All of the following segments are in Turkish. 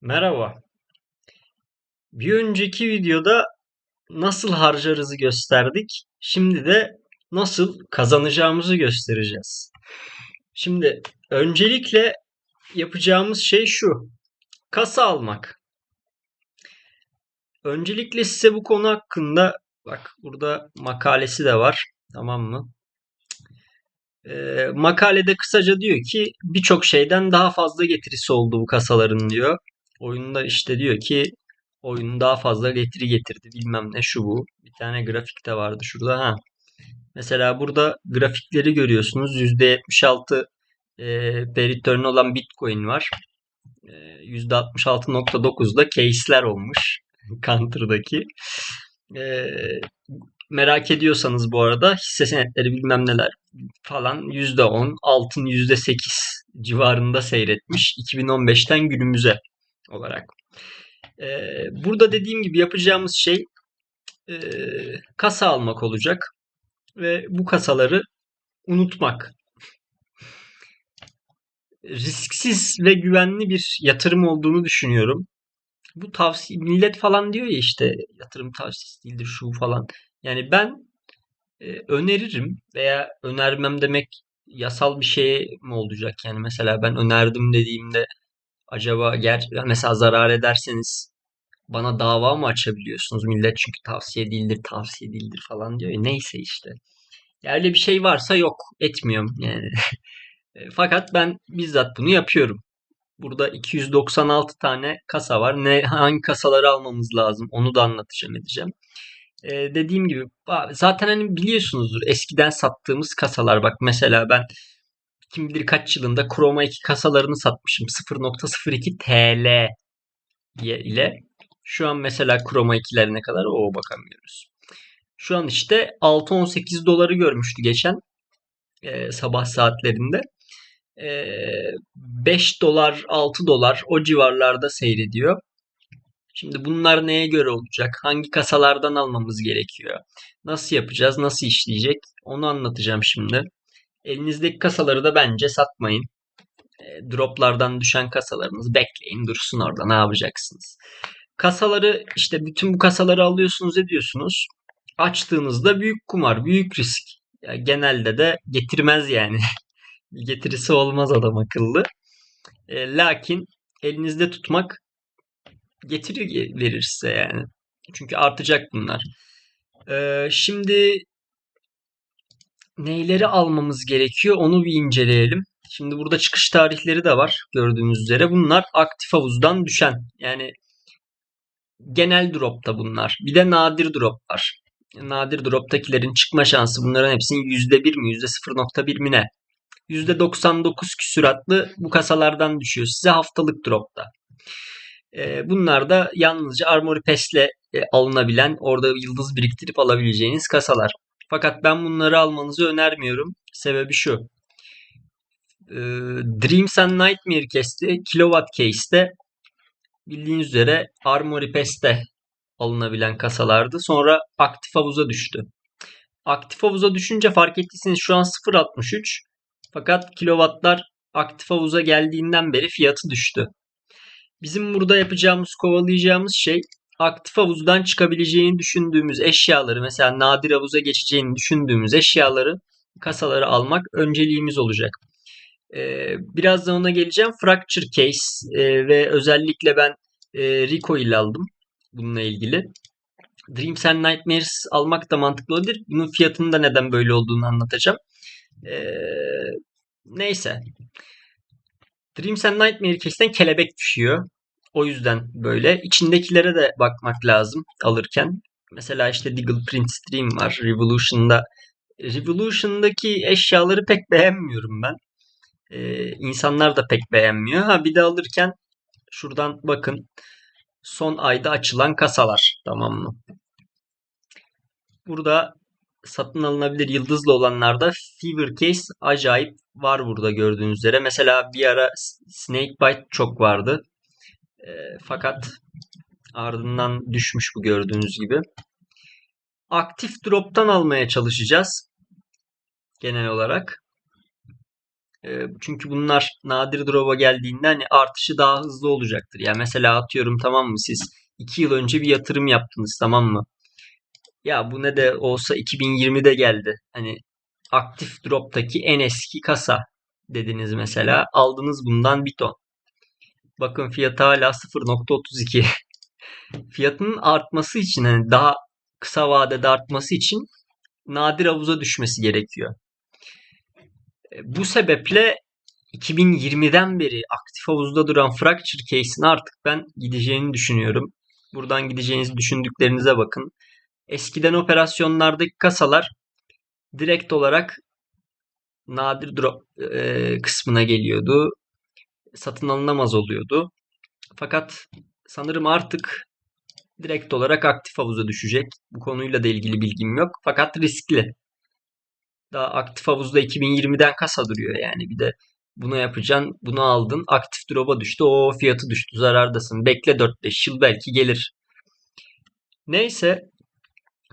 Merhaba. Bir önceki videoda nasıl harcarızı gösterdik. Şimdi de nasıl kazanacağımızı göstereceğiz. Şimdi öncelikle yapacağımız şey şu. Kasa almak. Öncelikle size bu konu hakkında bak burada makalesi de var. Tamam mı? Ee, makalede kısaca diyor ki birçok şeyden daha fazla getirisi oldu bu kasaların diyor. Oyunda işte diyor ki oyun daha fazla getiri getirdi bilmem ne şu bu. Bir tane grafik de vardı şurada. Ha. Mesela burada grafikleri görüyorsunuz. %76 e, per olan Bitcoin var. E, %66.9'da case'ler olmuş. Counter'daki. E, merak ediyorsanız bu arada hisse senetleri bilmem neler falan %10, altın %8 civarında seyretmiş 2015'ten günümüze olarak. Ee, burada dediğim gibi yapacağımız şey e, kasa almak olacak ve bu kasaları unutmak. Risksiz ve güvenli bir yatırım olduğunu düşünüyorum. Bu tavsiye millet falan diyor ya işte yatırım tavsiyesi değildir şu falan. Yani ben e, öneririm veya önermem demek yasal bir şey mi olacak? Yani mesela ben önerdim dediğimde acaba ger mesela zarar ederseniz bana dava mı açabiliyorsunuz? Millet çünkü tavsiye değildir, tavsiye değildir falan diyor. ya. Neyse işte. Yerli bir şey varsa yok, etmiyorum yani. E, Fakat ben bizzat bunu yapıyorum. Burada 296 tane kasa var. Ne hangi kasaları almamız lazım onu da anlatacağım edeceğim. E, dediğim gibi zaten hani biliyorsunuzdur eskiden sattığımız kasalar bak mesela ben kim bilir kaç yılında Chroma 2 kasalarını satmışım 0.02 TL ile. Şu an mesela Chroma 2'ler ne kadar o bakamıyoruz. Şu an işte 6-18 doları görmüştü geçen e, sabah saatlerinde. E, 5 dolar 6 dolar o civarlarda seyrediyor. Şimdi bunlar neye göre olacak? Hangi kasalardan almamız gerekiyor? Nasıl yapacağız? Nasıl işleyecek? Onu anlatacağım şimdi. Elinizdeki kasaları da bence satmayın. E, droplardan düşen kasalarınızı bekleyin dursun orada ne yapacaksınız? Kasaları işte bütün bu kasaları alıyorsunuz ediyorsunuz. Açtığınızda büyük kumar, büyük risk. Ya genelde de getirmez yani. Getirisi olmaz adam akıllı. E, lakin elinizde tutmak getiri verir size yani. Çünkü artacak bunlar. E, şimdi neyleri almamız gerekiyor onu bir inceleyelim. Şimdi burada çıkış tarihleri de var gördüğünüz üzere. Bunlar aktif havuzdan düşen yani genel dropta bunlar. Bir de nadir drop var. Nadir droptakilerin çıkma şansı bunların hepsinin %1 mi %0.1 mi ne? %99 küsuratlı bu kasalardan düşüyor size haftalık dropta. Ee, bunlar da yalnızca Armory Pass'le e, alınabilen, orada yıldız biriktirip alabileceğiniz kasalar. Fakat ben bunları almanızı önermiyorum. Sebebi şu. Ee, Dreams and Nightmare Case'te, Kilowatt Case'te bildiğiniz üzere Armory Pass'te alınabilen kasalardı. Sonra aktif havuza düştü. Aktif havuza düşünce fark ettiyseniz şu an 0.63 fakat kilowattlar aktif havuza geldiğinden beri fiyatı düştü. Bizim burada yapacağımız, kovalayacağımız şey aktif havuzdan çıkabileceğini düşündüğümüz eşyaları mesela nadir havuza geçeceğini düşündüğümüz eşyaları kasaları almak önceliğimiz olacak. Ee, birazdan ona geleceğim. Fracture Case e, ve özellikle ben e, Rico ile aldım bununla ilgili. Dreams and Nightmares almak da mantıklı olabilir. Bunun fiyatının da neden böyle olduğunu anlatacağım. Ee, neyse. Dreams and Nightmare Case'den kelebek düşüyor. O yüzden böyle. İçindekilere de bakmak lazım alırken. Mesela işte Deagle Print Stream var. Revolution'da Revolution'daki eşyaları pek beğenmiyorum ben. Ee, insanlar da pek beğenmiyor. Ha bir de alırken şuradan bakın. Son ayda açılan kasalar. Tamam mı? Burada satın alınabilir yıldızlı olanlarda Fever Case acayip var burada gördüğünüz üzere. Mesela bir ara Snakebite çok vardı. E, fakat ardından düşmüş bu gördüğünüz gibi. Aktif drop'tan almaya çalışacağız. Genel olarak. E, çünkü bunlar nadir drop'a geldiğinde hani artışı daha hızlı olacaktır. Yani mesela atıyorum tamam mı siz 2 yıl önce bir yatırım yaptınız tamam mı? Ya bu ne de olsa 2020'de geldi. Hani aktif drop'taki en eski kasa dediniz mesela. Aldınız bundan bir ton. Bakın fiyatı hala 0.32. Fiyatının artması için hani daha kısa vadede artması için nadir havuza düşmesi gerekiyor. E, Bu sebeple 2020'den beri aktif havuzda duran Fracture Case'in artık ben gideceğini düşünüyorum. Buradan gideceğinizi düşündüklerinize bakın. Eskiden operasyonlardaki kasalar direkt olarak nadir drop e, kısmına geliyordu. Satın alınamaz oluyordu. Fakat sanırım artık direkt olarak aktif havuza düşecek. Bu konuyla da ilgili bilgim yok. Fakat riskli. Daha aktif havuzda 2020'den kasa duruyor yani. Bir de bunu yapacaksın, bunu aldın, aktif drop'a düştü, o fiyatı düştü, zarardasın. Bekle 4-5 yıl belki gelir. Neyse,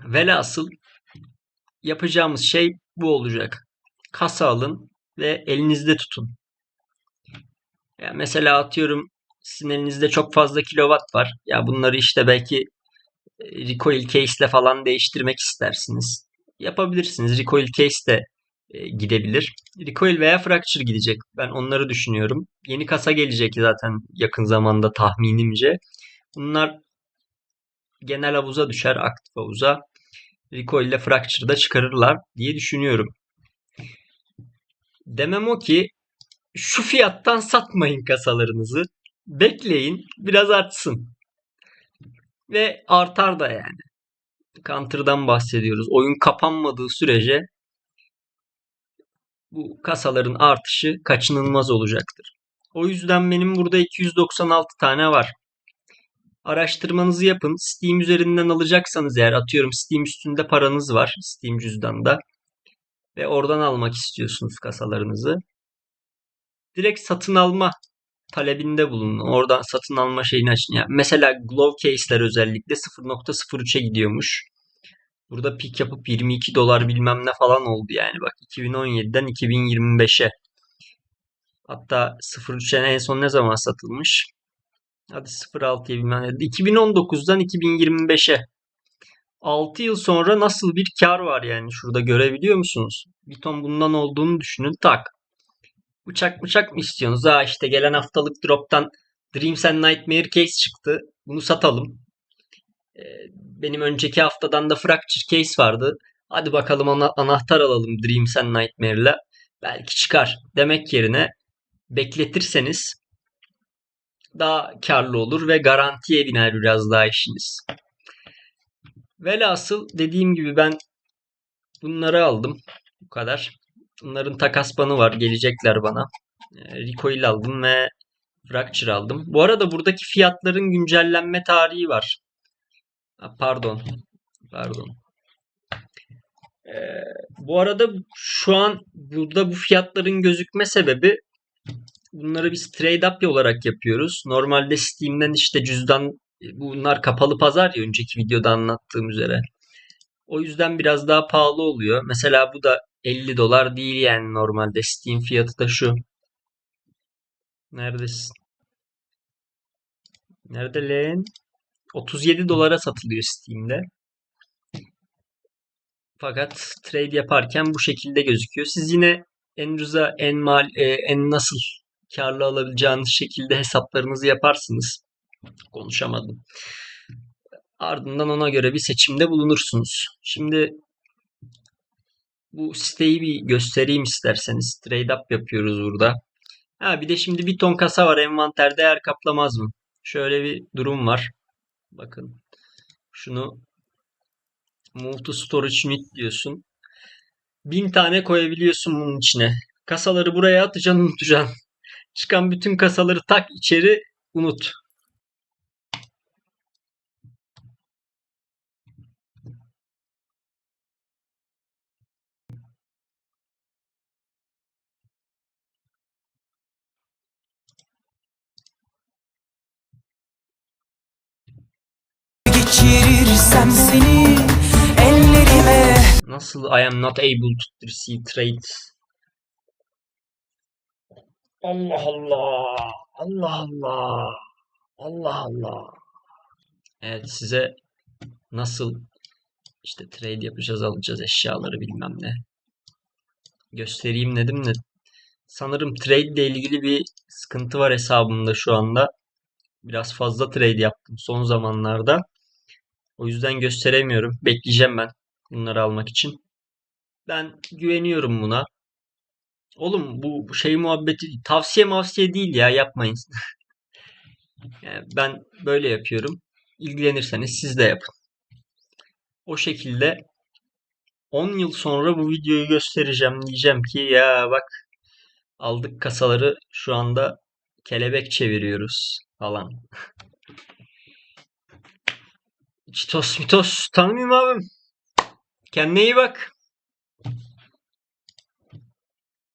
velhasıl yapacağımız şey bu olacak. Kasa alın ve elinizde tutun. Ya mesela atıyorum sizin elinizde çok fazla kilowatt var. Ya bunları işte belki e, recoil case ile falan değiştirmek istersiniz. Yapabilirsiniz. Recoil case de e, gidebilir. Recoil veya Fracture gidecek. Ben onları düşünüyorum. Yeni kasa gelecek zaten yakın zamanda tahminimce. Bunlar genel havuza düşer, aktif havuza. Recoil ile Fracture'da çıkarırlar diye düşünüyorum. Demem o ki şu fiyattan satmayın kasalarınızı. Bekleyin biraz artsın. Ve artar da yani. Counter'dan bahsediyoruz. Oyun kapanmadığı sürece bu kasaların artışı kaçınılmaz olacaktır. O yüzden benim burada 296 tane var. Araştırmanızı yapın. Steam üzerinden alacaksanız eğer atıyorum Steam üstünde paranız var. Steam cüzdanda. Ve oradan almak istiyorsunuz kasalarınızı. Direkt satın alma talebinde bulunun. Oradan satın alma şeyini açın. Yani mesela glove case'ler özellikle 0.03'e gidiyormuş. Burada pik yapıp 22 dolar bilmem ne falan oldu yani. Bak 2017'den 2025'e. Hatta 03'e en son ne zaman satılmış? Hadi 06'ya bilmem ne. 2019'dan 2025'e. 6 yıl sonra nasıl bir kar var yani şurada görebiliyor musunuz? Bir ton bundan olduğunu düşünün tak. Uçak uçak mı istiyorsunuz? Ha işte gelen haftalık drop'tan Dreams and Nightmare Case çıktı. Bunu satalım. Ee, benim önceki haftadan da Fracture Case vardı. Hadi bakalım ana anahtar alalım Dreams and Nightmare'la. Belki çıkar demek yerine bekletirseniz daha karlı olur ve garantiye biner biraz daha işiniz. Velhasıl dediğim gibi ben bunları aldım. Bu kadar. Bunların takas banı var. Gelecekler bana. E, Recoil aldım ve Fracture aldım. Bu arada buradaki fiyatların güncellenme tarihi var. Pardon. Pardon. E, bu arada şu an burada bu fiyatların gözükme sebebi bunları biz trade up olarak yapıyoruz. Normalde Steam'den işte cüzdan bunlar kapalı pazar ya önceki videoda anlattığım üzere. O yüzden biraz daha pahalı oluyor. Mesela bu da 50 dolar değil yani normalde. Steam fiyatı da şu. Neredesin? Nerede lan? 37 dolara satılıyor Steam'de. Fakat trade yaparken bu şekilde gözüküyor. Siz yine en rıza, en mal, e, en nasıl karlı alabileceğiniz şekilde hesaplarınızı yaparsınız. Konuşamadım. Ardından ona göre bir seçimde bulunursunuz. Şimdi bu siteyi bir göstereyim isterseniz. Trade up yapıyoruz burada. Ha bir de şimdi bir ton kasa var. Envanter değer kaplamaz mı? Şöyle bir durum var. Bakın. Şunu move to storage unit diyorsun. Bin tane koyabiliyorsun bunun içine. Kasaları buraya atacaksın unutacaksın. Çıkan bütün kasaları tak içeri unut. Geçirirsem seni ellerime Nasıl I am not able to receive trade Allah Allah. Allah Allah. Allah Allah. Evet size nasıl işte trade yapacağız, alacağız eşyaları bilmem ne. Göstereyim dedim de sanırım trade ile ilgili bir sıkıntı var hesabımda şu anda. Biraz fazla trade yaptım son zamanlarda. O yüzden gösteremiyorum. Bekleyeceğim ben bunları almak için. Ben güveniyorum buna. Oğlum bu şey muhabbeti tavsiye mavsiye değil ya yapmayın. Yani ben böyle yapıyorum. İlgilenirseniz siz de yapın. O şekilde 10 yıl sonra bu videoyu göstereceğim. Diyeceğim ki ya bak aldık kasaları şu anda kelebek çeviriyoruz falan. Çitos mitos tanımıyorum abim. Kendine iyi bak.